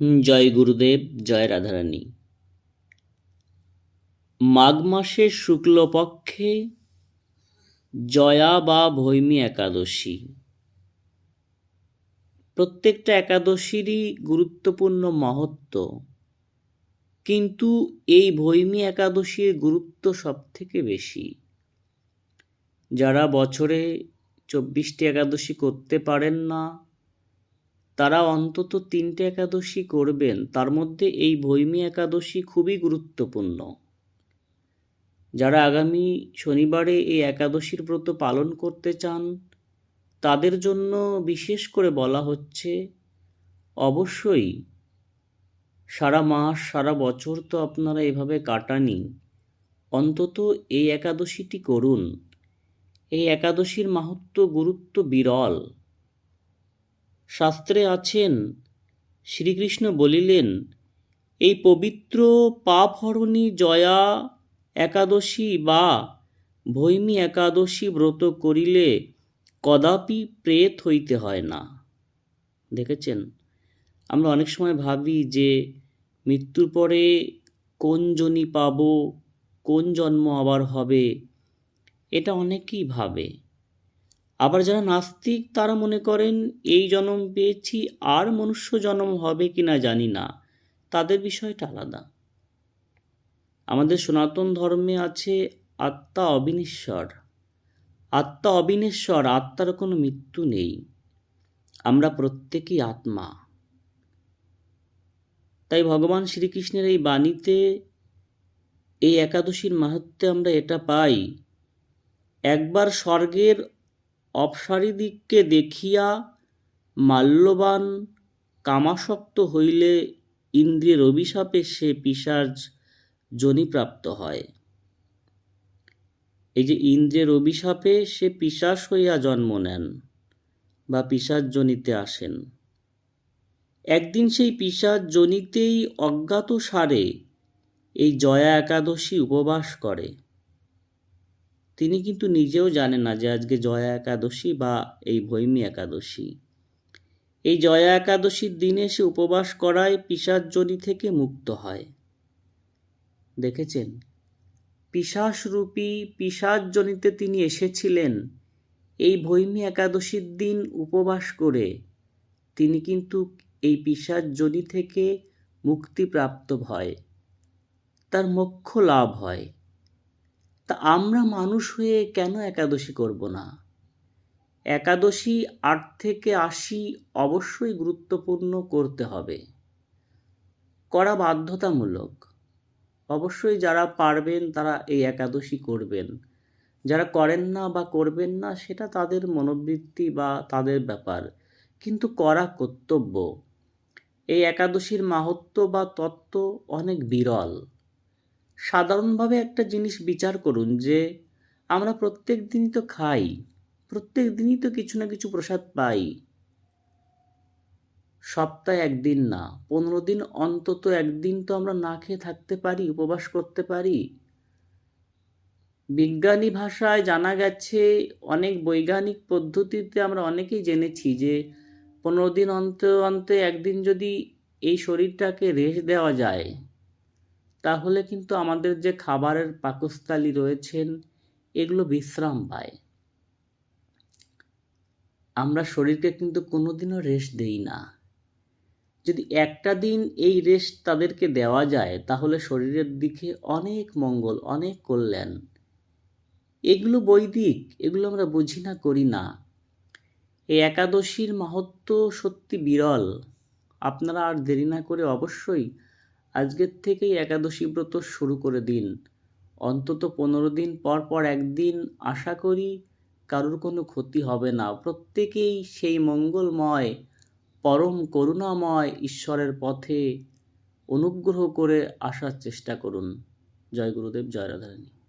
জয় গুরুদেব, জয় রাধারানী। মাঘ মাসের শুক্লপক্ষে জয়া বা ভৈমী একাদশী। প্রত্যেকটা একাদশীরই গুরুত্বপূর্ণ মহত্ব, কিন্তু এই ভৈমী একাদশীর গুরুত্ব সব থেকে বেশি। যারা বছরে চব্বিশটি একাদশী করতে পারেন না তারা অন্তত তিনটে একাদশী করবেন, তার মধ্যে এই ভৈমী একাদশী খুবই গুরুত্বপূর্ণ। যারা আগামী শনিবারে এই একাদশীর ব্রত পালন করতে চান, তাদের জন্য বিশেষ করে বলা হচ্ছে, অবশ্যই সারা মাস, সারা বছর তো আপনারা এভাবে কাটানি অন্তত এই একাদশীটি করুন। এই একাদশীর মাহাত্ম গুরুত্ব বিরল। শাস্ত্রে আছেন, শ্রীকৃষ্ণ বলিলেন, এই পবিত্র পাপহরণী জয়া একাদশী বা ভৈমী একাদশী ব্রত করিলে কদাপি প্রেত হইতে হয় না। দেখেছেন, আমরা অনেক সময় ভাবি যে মৃত্যুর পরে কোন জনি পাব, কোন জন্ম আবার হবে, এটা অনেকেই ভাবে। আবার যারা নাস্তিক, তারা মনে করেন, এই জন্ম পেয়েছি, আর মনুষ্য জন্ম হবে কি না জানি না। তাদের বিষয়টা আলাদা। আমাদের সনাতন ধর্মে আছে আত্মা অবিনেশ্বর। আত্মা অবিনেশ্বর, আত্মার কোনো মৃত্যু নেই। আমরা প্রত্যেকেই আত্মা। তাই ভগবান শ্রীকৃষ্ণের এই বাণীতে, এই একাদশীর মাহাত্মে আমরা এটা পাই, একবার স্বর্গের অপসারিদিককে দেখিয়া মাল্যবান কামাসক্ত হইলে ইন্দ্রিয়ের অভিশাপে সে পিসাজ জনিপ্রাপ্ত হয়। এই যে ইন্দ্রের অভিশাপে সে পিসাস হইয়া জন্ম নেন বা পিসাজ জনিতে আসেন, একদিন সেই পিসাজ জনিতেই অজ্ঞাত সারে এই জয়া একাদশী উপবাস করে। তিনি কিন্তু নিজেও জানেন না যে আজকে জয়া একাদশী বা এই ভৈমী একাদশী। এই জয়া একাদশীর দিনে সে উপবাস করায় পিসাজজনি থেকে মুক্ত হয়। দেখেছেন? পিসাসরূপী পিসাজজনিতে তিনি এসেছিলেন। এই ভৈমী একাদশীর দিন উপবাস করে তিনি কিন্তু এই পিসাজজনি থেকে মুক্তিপ্রাপ্ত হয়। তার মোক্ষ লাভ হয়। তা আমরা মানুষ হয়ে কেন একাদশী করব না? একাদশী আট থেকে আশি অবশ্যই গুরুত্বপূর্ণ করতে হবে। করা বাধ্যতামূলক। অবশ্যই যারা পারবেন তারা এই একাদশী করবেন। যারা করেন না বা করবেন না, সেটা তাদের মনোবৃত্তি বা তাদের ব্যাপার। কিন্তু করা কর্তব্য। এই একাদশীর মাহাত্ম বা তত্ত্ব অনেক বিরল। সাধারণভাবে একটা জিনিস বিচার করুন যে আমরা প্রত্যেক দিনই তো খাই, প্রত্যেক দিনই তো কিছু না কিছু প্রসাদ পাই। সপ্তাহে একদিন না, পনেরো দিন অন্তত একদিন তো আমরা না খেয়ে থাকতে পারি, উপবাস করতে পারি। বিজ্ঞানী ভাষায় জানা গেছে, অনেক বৈজ্ঞানিক পদ্ধতিতে আমরা অনেকেই জেনেছি যে পনেরো দিন অন্ত অন্তে একদিন যদি এই শরীরটাকে রেস্ট দেওয়া যায় তাহলে কিন্তু আমাদের যে খাবারের পাকস্থলী রয়েছেন, এগুলো বিশ্রাম পায়। আমরা শরীরকে কিন্তু কোনোদিনও রেস্ট দেই না। যদি একটা দিন এই রেস্ট তাদেরকে দেওয়া যায়, তাহলে শরীরের দিকে অনেক মঙ্গল, অনেক কল্যাণ। এগুলো বৈদিক, এগুলো আমরা বুঝি না, করি না। এই একাদশীর মাহাত্ম সত্যি বিরল। আপনারা আর দেরি না করে অবশ্যই আজকের থেকেই একাদশী ব্রত শুরু করে দিন। অন্তত পনেরো দিন পর পর একদিন আশা করি কারোর কোনো ক্ষতি হবে না। প্রত্যেকেই সেই মঙ্গলময়, পরম করুণাময় ঈশ্বরের পথে অনুগ্রহ করে আসার চেষ্টা করুন। জয় গুরুদেব, জয় রাধারানী।